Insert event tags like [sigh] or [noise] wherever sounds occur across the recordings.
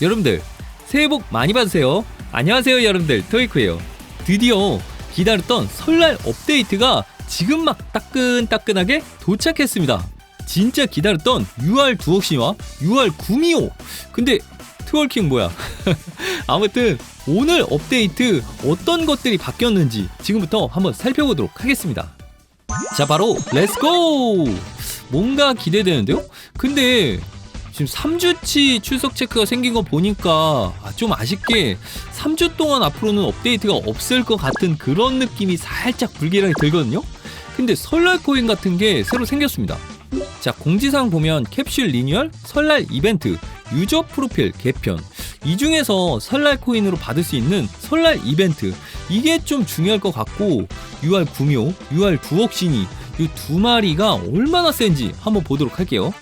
여러분들 새해 복 많이 받으세요. 안녕하세요 여러분들 토이크예요. 드디어 기다렸던 설날 업데이트가 지금 막 따끈따끈하게 도착했습니다. 진짜 기다렸던 UR 두옥신화, UR 구미호. 근데 트월킹 뭐야? [laughs] 아무튼 오늘 업데이트 어떤 것들이 바뀌었는지 지금부터 한번 살펴보도록 하겠습니다. 자 바로 렛츠고! 뭔가 기대되는데요? 근데 지금 3주치 출석 체크가 생긴 거 보니까 아, 좀 아쉽게 3주 동안 앞으로는 업데이트가 없을 것 같은 그런 느낌이 살짝 불길하게 들거든요? 근데 설날 코인 같은 게 새로 생겼습니다. 자, 공지사항 보면 캡슐 리뉴얼, 설날 이벤트, 유저 프로필 개편. 이 중에서 설날 코인으로 받을 수 있는 설날 이벤트. 이게 좀 중요할 것 같고, UR 구묘, UR 두억신이 이 두 마리가 얼마나 센지 한번 보도록 할게요.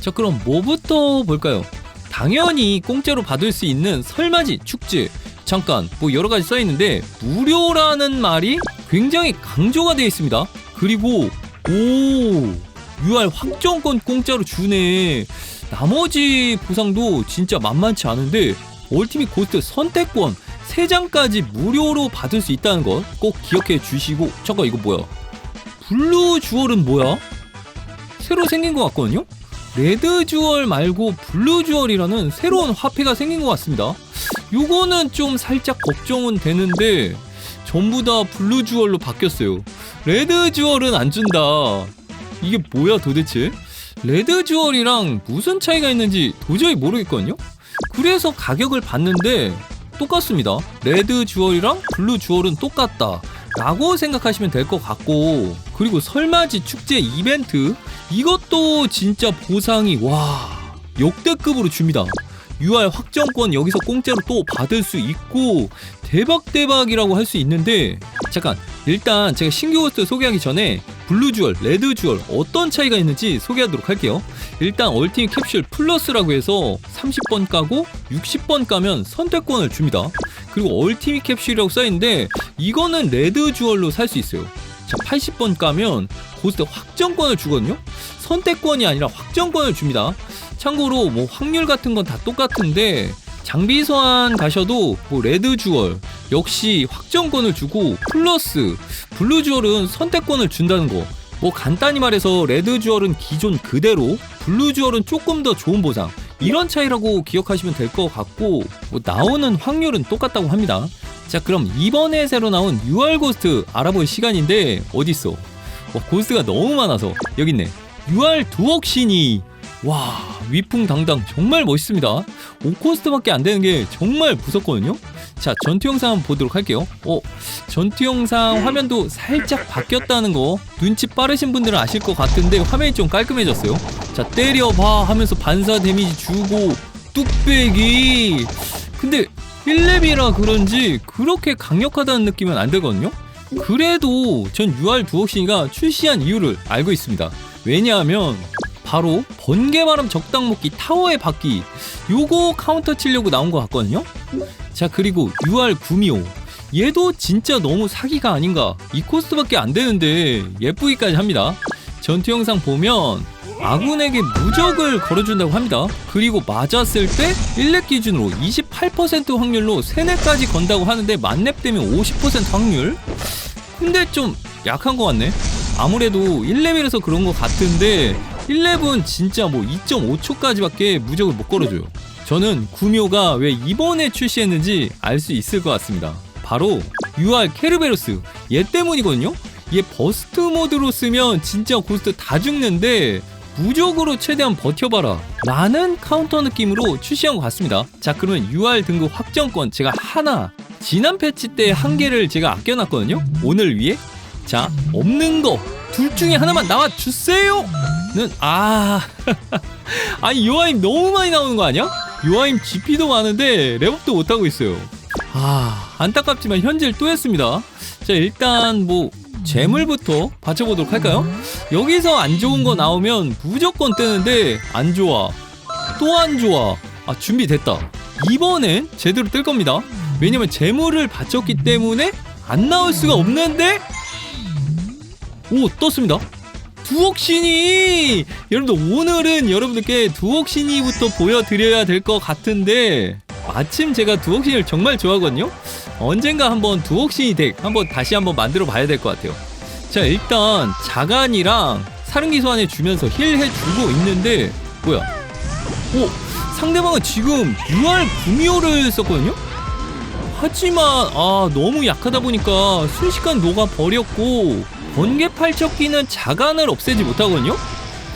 자, 그럼 뭐부터 볼까요? 당연히 공짜로 받을 수 있는 설맞이 축제. 잠깐, 뭐 여러 가지 써 있는데, 무료라는 말이 굉장히 강조가 되어 있습니다. 그리고, 오, UR 확정권 공짜로 주네. 나머지 보상도 진짜 만만치 않은데 얼티밋 고스트 선택권 3장까지 무료로 받을 수 있다는 것 꼭 기억해 주시고 잠깐 이거 뭐야 블루 주얼은 뭐야? 새로 생긴 것 같거든요? 레드 주얼 말고 블루 주얼이라는 새로운 화폐가 생긴 것 같습니다 요거는 좀 살짝 걱정은 되는데 전부 다 블루 주얼로 바뀌었어요 레드 주얼은 안 준다 이게 뭐야 도대체? 레드 주얼이랑 무슨 차이가 있는지 도저히 모르겠거든요? 그래서 가격을 봤는데 똑같습니다. 레드 주얼이랑 블루 주얼은 똑같다. 라고 생각하시면 될 것 같고 그리고 설맞이 축제 이벤트 이것도 진짜 보상이 와 역대급으로 줍니다. UR 확정권 여기서 공짜로 또 받을 수 있고 대박 대박이라고 할 수 있는데 잠깐 일단 제가 신규 호스트 소개하기 전에 블루 주얼, 레드 주얼 어떤 차이가 있는지 소개하도록 할게요. 일단 얼티밋 캡슐 플러스라고 해서 30번 까고 60번 까면 선택권을 줍니다. 그리고 얼티밋 캡슐이라고 써있는데 이거는 레드 주얼로 살 수 있어요. 자, 80번 까면 고스트 확정권을 주거든요. 선택권이 아니라 확정권을 줍니다. 참고로 뭐 확률 같은 건 다 똑같은데 장비 소환 가셔도 뭐 레드 주얼 역시 확정권을 주고 플러스 블루 주얼은 선택권을 준다는 거. 뭐 간단히 말해서 레드 주얼은 기존 그대로 블루 주얼은 조금 더 좋은 보상 이런 차이라고 기억하시면 될 것 같고 뭐 나오는 확률은 똑같다고 합니다. 자 그럼 이번에 새로 나온 6월 고스트 알아볼 시간인데 어딨어? 와 고스트가 너무 많아서 여기 있네. 6월 두억신이 와 위풍당당 정말 멋있습니다 5코스트밖에 안 되는 게 정말 무섭거든요 자 전투 영상 한번 보도록 할게요. 어 전투 영상 화면도 살짝 바뀌었다는 거 눈치 빠르신 분들은 아실 것 같은데 화면이 좀 깔끔해졌어요. 자 때려봐 하면서 반사 데미지 주고 뚝배기. 근데 1렙이라 그런지 그렇게 강력하다는 느낌은 안 들거든요? 그래도 전 UR 두억신이가 출시한 이유를 알고 있습니다. 왜냐하면 바로 번개바람 적당 먹기 타워의 바퀴. 요거 카운터 치려고 나온 것 같거든요 자 그리고 UR 구미호. 얘도 진짜 너무 사기가 아닌가? 이 코스트밖에 안 되는데 예쁘기까지 합니다. 전투 영상 보면 아군에게 무적을 걸어준다고 합니다. 그리고 맞았을 때 1렙 기준으로 28% 확률로 3렙까지 건다고 하는데 만렙 되면 50% 확률? 근데 좀 약한 것 같네. 아무래도 1렙이라서 그런 것 같은데 1렙은 진짜 뭐 2.5초까지밖에 무적을 못 걸어줘요. 저는 구묘가 왜 이번에 출시했는지 알 수 있을 것 같습니다. 바로 UR 케르베로스 얘 때문이거든요. 얘 버스트 모드로 쓰면 진짜 고스트 다 죽는데 무적으로 최대한 버텨봐라 라는 카운터 느낌으로 출시한 것 같습니다. 자 그러면 UR 등급 확정권 제가 하나 지난 패치 때 한 개를 제가 아껴놨거든요. 오늘 위해 자 없는 거 둘 중에 하나만 나와 주세요. 는 아. [laughs] 아니 요아임 너무 많이 나오는 거 아니야? 요아임 GP도 많은데 랩업도 못 하고 있어요. 아, 안타깝지만 현질 또 했습니다. 자, 일단 뭐 재물부터 받쳐보도록 할까요? 여기서 안 좋은 거 나오면 무조건 뜨는데 안 좋아. 또 안 좋아. 아, 준비됐다. 이번엔 제대로 뜰 겁니다. 왜냐면 재물을 받쳤기 때문에 안 나올 수가 없는데 오, 떴습니다. 두옥신이! 여러분들 오늘은 여러분들께 두옥신이부터 보여드려야 될 것 같은데 마침 제가 두옥신을 정말 좋아하거든요? 언젠가 한번 두옥신이 덱 한번 다시 한번 만들어 봐야 될 것 같아요. 자 일단 자간이랑 사릉기 소환해 주면서 힐 해주고 있는데 뭐야? 오 상대방은 지금 UR 구미호를 썼거든요? 하지만 아 너무 약하다 보니까 순식간 녹아 버렸고 번개 팔척기는 자간을 없애지 못하거든요?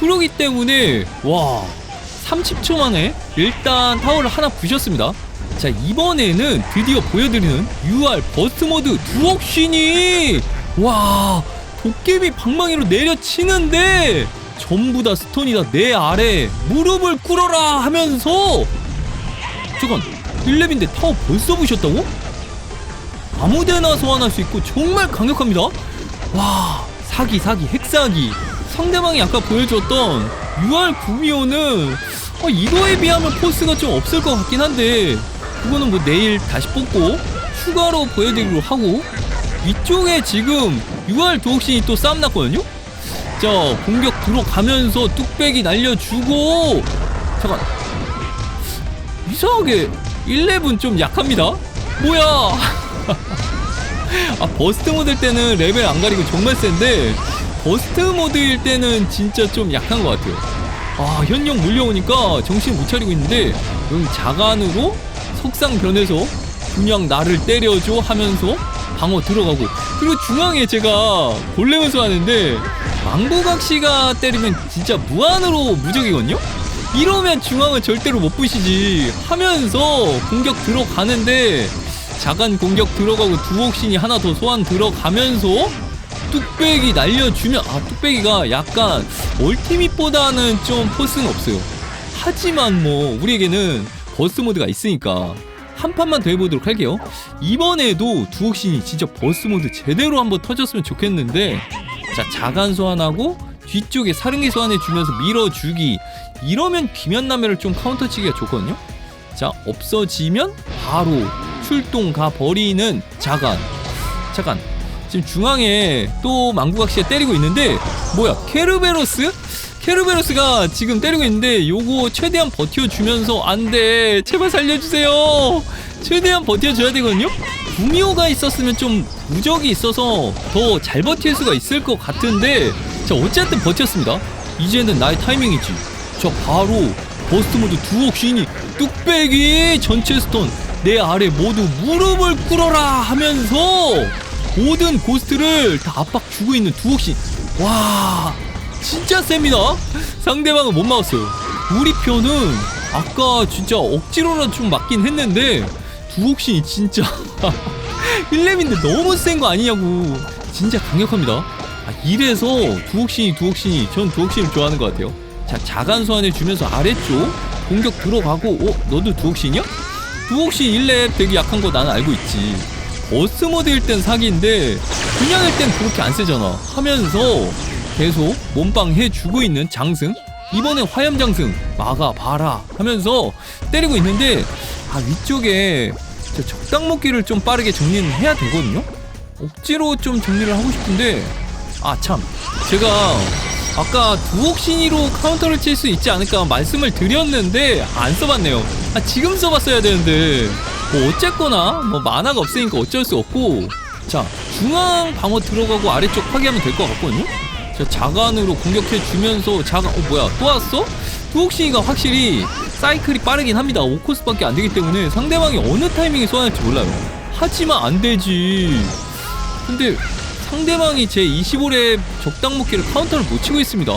그러기 때문에 와 30초 만에 일단 타워를 하나 부셨습니다. 자 이번에는 드디어 보여드리는 UR 버스트 모드 두억신이 와 도깨비 방망이로 내려치는데 전부 다 스톤이다 내 아래 무릎을 꿇어라 하면서 잠깐 1렙인데 타워 벌써 부셨다고? 아무데나 소환할 수 있고 정말 강력합니다 와 사기 사기 핵사기. 상대방이 아까 보여줬던 UR 구미호는 어, 이거에 비하면 포스가 좀 없을 것 같긴 한데 그거는 뭐 내일 다시 뽑고 추가로 보여드리기로 하고 위쪽에 지금 UR 도옥신이 또 싸움 났거든요? 자 공격 들어가면서 뚝배기 날려주고 잠깐. 이상하게 1렙은 좀 약합니다. 뭐야 [laughs] 아 버스트 모드일 때는 레벨 안 가리고 정말 센데 버스트 모드일 때는 진짜 좀 약한 것 같아요. 아 현역 물려오니까 정신 못 차리고 있는데 여기 자간으로 석상 변해서 그냥 나를 때려줘 하면서 방어 들어가고. 그리고 중앙에 제가 골렘을 하는데 망고각시가 때리면 진짜 무한으로 무적이거든요? 이러면 중앙은 절대로 못 부시지 하면서 공격 들어가는데 자간 공격 들어가고 두옥신이 하나 더 소환 들어가면서 뚝배기 날려주면 아 뚝배기가 약간 얼티밋보다는 좀 포스는 없어요. 하지만 뭐 우리에게는 버스 모드가 있으니까 한 판만 더 해보도록 할게요. 이번에도 두옥신이 진짜 버스 모드 제대로 한번 터졌으면 좋겠는데 자 자간 소환하고 뒤쪽에 사릉기 소환해 주면서 밀어주기. 이러면 귀면나매를 좀 카운터 치기가 좋거든요. 자 없어지면 바로 출동 가 버리는 자간. 잠깐 지금 중앙에 또 망구각시가 때리고 있는데 뭐야 케르베로스? 케르베로스가 지금 때리고 있는데 요거 최대한 버텨주면서 안돼. 제발 살려주세요. 최대한 버텨줘야 되거든요? 구미호가 있었으면 좀 무적이 있어서 더 잘 버틸 수가 있을 것 같은데 자 어쨌든 버텼습니다. 이제는 나의 타이밍이지. 저 바로 버스트 모드 두옥 신이 뚝배기 전체 스톤 내 아래 모두 무릎을 꿇어라 하면서 모든 고스트를 다 압박 주고 있는 두옥신. 와 진짜 셉니다. 상대방은 못 막았어요. 우리 편은 아까 진짜 억지로라도 좀 맞긴 했는데 두옥신이 진짜 [laughs] 1렙인데 너무 센 거 아니냐고. 진짜 강력합니다. 아, 이래서 두옥신이 두옥신이 전 두옥신을 좋아하는 것 같아요. 자 자간 소환해 주면서 아래쪽 공격 들어가고 어 너도 두옥신이야? 두옥신 1렙 되게 약한 거 나는 알고 있지. 버스 모드일 땐 사기인데 그냥일 땐 그렇게 안 세잖아. 하면서 계속 몸빵 해주고 있는 장승? 이번엔 화염장승. 막아봐라. 하면서 때리고 있는데 아 위쪽에 저 적당 먹기를 좀 빠르게 정리는 해야 되거든요? 억지로 좀 정리를 하고 싶은데 아 참. 제가 아까 두옥신이로 카운터를 칠 수 있지 않을까 말씀을 드렸는데 안 써봤네요 아 지금 써봤어야 되는데. 뭐 어쨌거나 뭐 만화가 없으니까 어쩔 수 없고. 자 중앙 방어 들어가고 아래쪽 파괴하면 될 것 같거든요? 자 자간으로 공격해 주면서 자간 어 뭐야 또 왔어? 두옥신이가 확실히 사이클이 빠르긴 합니다. 5코스밖에 안 되기 때문에 상대방이 어느 타이밍에 소환할지 몰라요. 하지만 안 되지. 근데 상대방이 제 25렙 적당 먹기를 카운터를 못 치고 있습니다.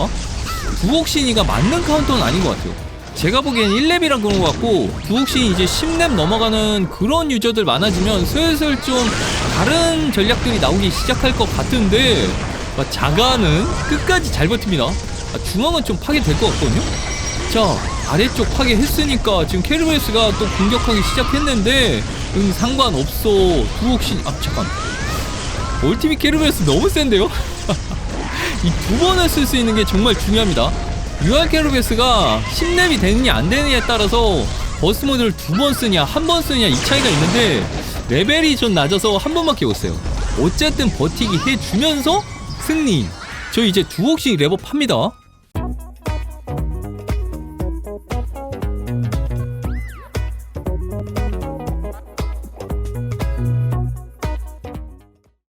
두옥신이가 맞는 카운터는 아닌 것 같아요 제가 보기엔 1렙이랑 그런 것 같고 두옥신이 이제 10렙 넘어가는 그런 유저들 많아지면 슬슬 좀 다른 전략들이 나오기 시작할 것 같은데 아, 자가는 끝까지 잘 버팁니다. 아, 중앙은 좀 파괴될 것 같거든요? 자 아래쪽 파괴했으니까 지금 케르베스가 또 공격하기 시작했는데 응 상관없어. 두옥신 아 잠깐. 올티미 케르베스 너무 센데요? [laughs] 이 두 번을 쓸 수 있는 게 정말 중요합니다 UR 케르베스가 10렙이 되느냐 안 되느냐에 따라서 버스 모드를 두 번 쓰냐 한 번 쓰냐 이 차이가 있는데 레벨이 좀 낮아서 한 번밖에 못 써요 어쨌든 버티기 해주면서 승리 저 이제 두 억씩 레버 팝니다.